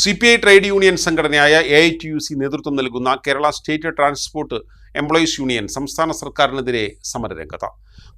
C P I trade union സംഘടനയായ A I T U C നേതൃത്വം നൽകുന്ന Kerala state transport employees union സംസ്ഥാന സർക്കാരിനെതിരെ സമരരംഗത്ത്.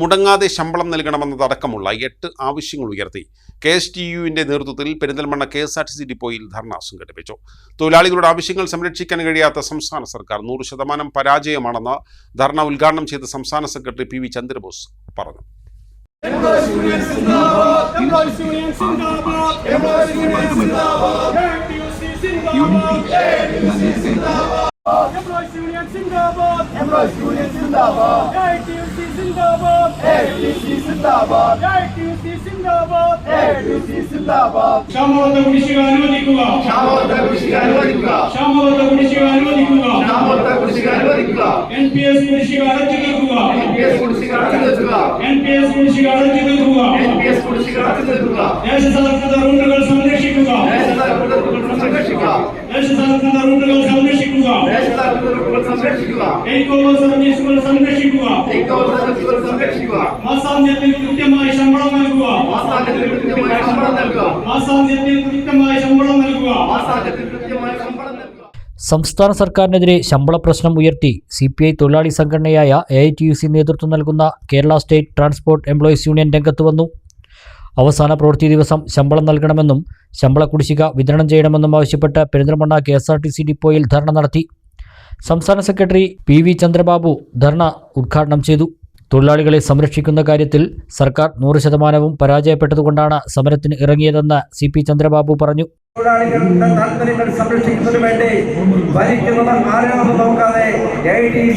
മുടങ്ങാതെ ശമ്പളം നൽകണമെന്നതടക്കമുള്ള എട്ട് ആവശ്യങ്ങൾ ഉയർത്തി. കെ എസ് ടി യുവിന്റെ നേതൃത്വത്തിൽ Perinthalmanna K S R T C ഡിപ്പോയിൽ ധർണ സംഘടിപ്പിച്ചു. തൊഴിലാളികളുടെ ആവശ്യങ്ങൾ സംരക്ഷിക്കാൻ കഴിയാത്ത സംസ്ഥാന സർക്കാർ നൂറ് ശതമാനം പരാജയമാണെന്ന് ധർണ ഉദ്ഘാടനം ചെയ്ത സംസ്ഥാന സെക്രട്ടറി പി വി ചന്ദ്രബോസ് പറഞ്ഞു. ക്ഷാമബദ്ധ കുടിശ്ശിക അനുവദിക്കുക ക്ഷാമബദ്ധ കുടിശ്ശിക അനുവദിക്കുക ക്ഷാമബദ്ധ കുടിശ്ശിക അനുവദിക്കുക എൻ പി എസ് കുടിശ്ശിക അടച്ചു തീർക്കുക എൻ പി എസ് കുടിശ്ശിക അടച്ചു നിർത്തുക എൻ പി എസ് കുടിശ്ശിക അടച്ചു തീർക്കുക ദേശസാൽകൃത റൂട്ടുകൾ സംരക്ഷിക്കുക. ദേശസാൽകൃത റൂട്ടുകൾ സംരക്ഷിക്കുക. സർവീസുകൾ സംരക്ഷിക്കുക. മാസാന്ത്യത്തിൽ കൃത്യമായി ശമ്പളം നൽകുക. മാസാന്ത്യത്തിൽ കൃത്യമായ ശമ്പളം നൽകുക. മാസാന്ത്യത്തിൽ കൃത്യമായി ശമ്പളം നൽകുക. മാസാന്ത്യത്തിൽ കൃത്യമായ സംസ്ഥാന സർക്കാരിനെതിരെ ശമ്പള പ്രശ്നം ഉയർത്തി സി പി ഐ തൊഴിലാളി സംഘടനയായ A I T U C നേതൃത്വം നൽകുന്ന Kerala state transport employees union രംഗത്ത് വന്നു. അവസാന പ്രവൃത്തി ദിവസം ശമ്പളം നൽകണമെന്നും ശമ്പള കുടിശ്ശിക വിതരണം ചെയ്യണമെന്നും ആവശ്യപ്പെട്ട് Perinthalmanna K S R T C ഡിപ്പോയിൽ ധർണ നടത്തി. സംസ്ഥാന secretary P V Chandrababu dharna ഉദ്ഘാടനം ചെയ്തു. തൊഴിലാളികളെ സംരക്ഷിക്കുന്ന കാര്യത്തിൽ സർക്കാർ നൂറ് ശതമാനവും പരാജയപ്പെട്ടതുകൊണ്ടാണ് സമരത്തിന് ഇറങ്ങിയതെന്ന് സി പി ചന്ദ്രബാബു പറഞ്ഞു. തൊഴിലാളികളുടെ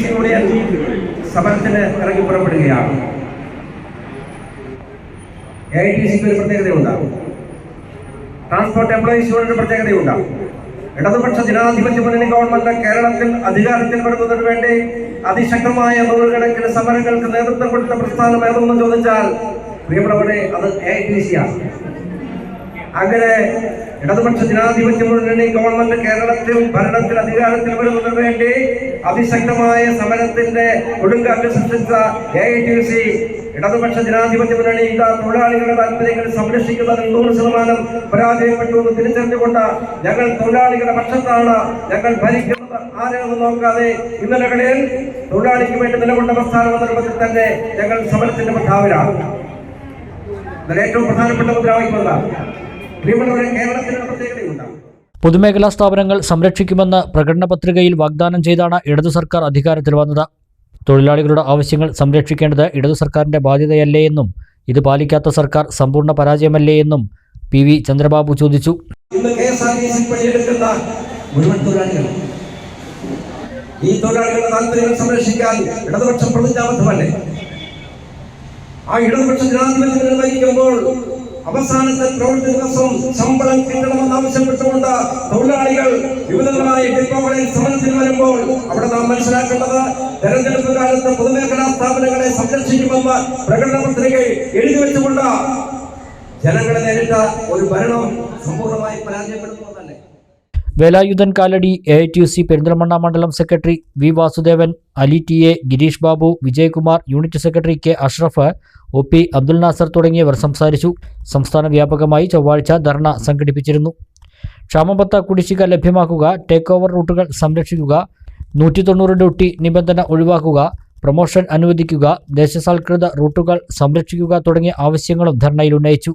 യൂണിയൻ സമരത്തിന് ട്രാൻസ്പോർട്ട് എംപ്ലോയീസ് യൂണിയന് പ്രത്യേകതയുണ്ടാകും ഇടതുപക്ഷ ജനാധിപത്യ മുന്നണി ഗവൺമെന്റ് കേരളത്തിൽ അധികാരത്തിൽ വരുന്നതിന് വേണ്ടി അതിശക്തമായ നൂറുകണക്കിന് സമരങ്ങൾക്ക് നേതൃത്വം കൊടുത്ത പ്രസ്ഥാനം ഏതെന്ന് ചോദിച്ചാൽ പ്രിയപ്പെട്ടവരെ അത് എ ടി സി ആണ്. അങ്ങനെ ഇടതുപക്ഷ ജനാധിപത്യ മുന്നണി ഗവൺമെന്റ് കേരളത്തിൽ ഭരണത്തിൽ അധികാരത്തിൽ വരുന്നതിന് വേണ്ടി അതിശക്തമായ സമരത്തിന്റെ കൊടുങ്കാറ്റ് സൃഷ്ടിച്ച എ ഐ ടി സി ഇടതുപക്ഷ ജനാധിപത്യ മുന്നണി ഇതാ തൊഴിലാളികളുടെ താല്പര്യങ്ങൾ സംരക്ഷിക്കുന്നതിൽ നൂറ് ശതമാനം പരാജയപ്പെട്ടു എന്ന് തിരിച്ചറിഞ്ഞുകൊണ്ട് ഞങ്ങൾ തൊഴിലാളികളുടെ പക്ഷത്താണ് ഞങ്ങൾ ഭരിക്കുന്നത്. ആരാണെന്ന് നോക്കാതെ ഇന്നലകളിൽ തൊഴിലാളിക്ക് വേണ്ടി നിലകൊണ്ട പ്രസ്ഥാനം സന്ദർഭത്തിൽ തന്നെ ഞങ്ങൾ സമരത്തിന്റെ ഇതിൽ ഏറ്റവും പ്രധാനപ്പെട്ട മുദ്രാവാക്യം എന്താണ് പ്രിയപ്പെട്ടവരെ കേരളത്തിന് പ്രത്യേകതയുണ്ടാകും. പൊതുമേഖലാ സ്ഥാപനങ്ങൾ സംരക്ഷിക്കുമെന്ന് പ്രകടന പത്രികയിൽ വാഗ്ദാനം ചെയ്താണ് ഇടതു സർക്കാർ അധികാരത്തിൽ വന്നത്. തൊഴിലാളികളുടെ ആവശ്യങ്ങൾ സംരക്ഷിക്കേണ്ടത് ഇടതു സർക്കാരിന്റെ ബാധ്യതയല്ലേ എന്നും ഇത് പാലിക്കാത്ത സർക്കാർ സമ്പൂർണ പരാജയമല്ലേ എന്നും പി വി ചന്ദ്രബാബു ചോദിച്ചു. ഇന്ന് കെ എസ് ആർ തൊഴിലാളികൾ ഈ തൊഴിലാളികളുടെ താല്പര്യങ്ങൾ സംരക്ഷിക്കാൻ ഇടതുപക്ഷം പ്രതിജ്ഞാബദ്ധമല്ലേ? ആ ഇടതുപക്ഷ ജനാധിപത്യത്തിൽ ഭരിക്കുമ്പോൾ അവസാനത്തെ പ്രവൃത്തി ദിവസം ശമ്പളം കിട്ടണമെന്ന് ആവശ്യപ്പെട്ടുകൊണ്ട് തൊഴിലാളികൾ വിവിധങ്ങളായ ഡിപ്പോകളിൽ സമരത്തിൽ വരുമ്പോൾ അവിടെ നാം മനസ്സിലാക്കേണ്ടത് തെരഞ്ഞെടുപ്പ് കാലത്ത് പൊതുമേഖലാ സ്ഥാപനങ്ങളെ സംരക്ഷിക്കുമെന്ന് പ്രകടന പത്രികയിൽ എഴുതി വെച്ചുകൊണ്ട് ജനങ്ങളെ നേരിട്ട ഒരു ഭരണം സമ്പൂർണമായി പരാജയപ്പെടുത്തുന്നതല്ലേ Velayudhan Kalady A T C Perinthalmanna മണ്ഡലം secretary V Vasudevan Ali T A Girish Babu Vijayakumar unit secretary K Ashraf O P Abdul Nasar തുടങ്ങിയവർ സംസാരിച്ചു. സംസ്ഥാന വ്യാപകമായി ചൊവ്വാഴ്ച ധർണ സംഘടിപ്പിച്ചിരുന്നു. ക്ഷാമബത്ത കുടിശ്ശിക ലഭ്യമാക്കുക ടേക്ക് ഓവർ റൂട്ടുകൾ സംരക്ഷിക്കുക നൂറ്റി തൊണ്ണൂറ് ഡ്യൂട്ടി നിബന്ധന ഒഴിവാക്കുക പ്രൊമോഷൻ അനുവദിക്കുക ദേശസാൽകൃത റൂട്ടുകൾ സംരക്ഷിക്കുക തുടങ്ങിയ ആവശ്യങ്ങളും ധർണയിൽ ഉന്നയിച്ചു.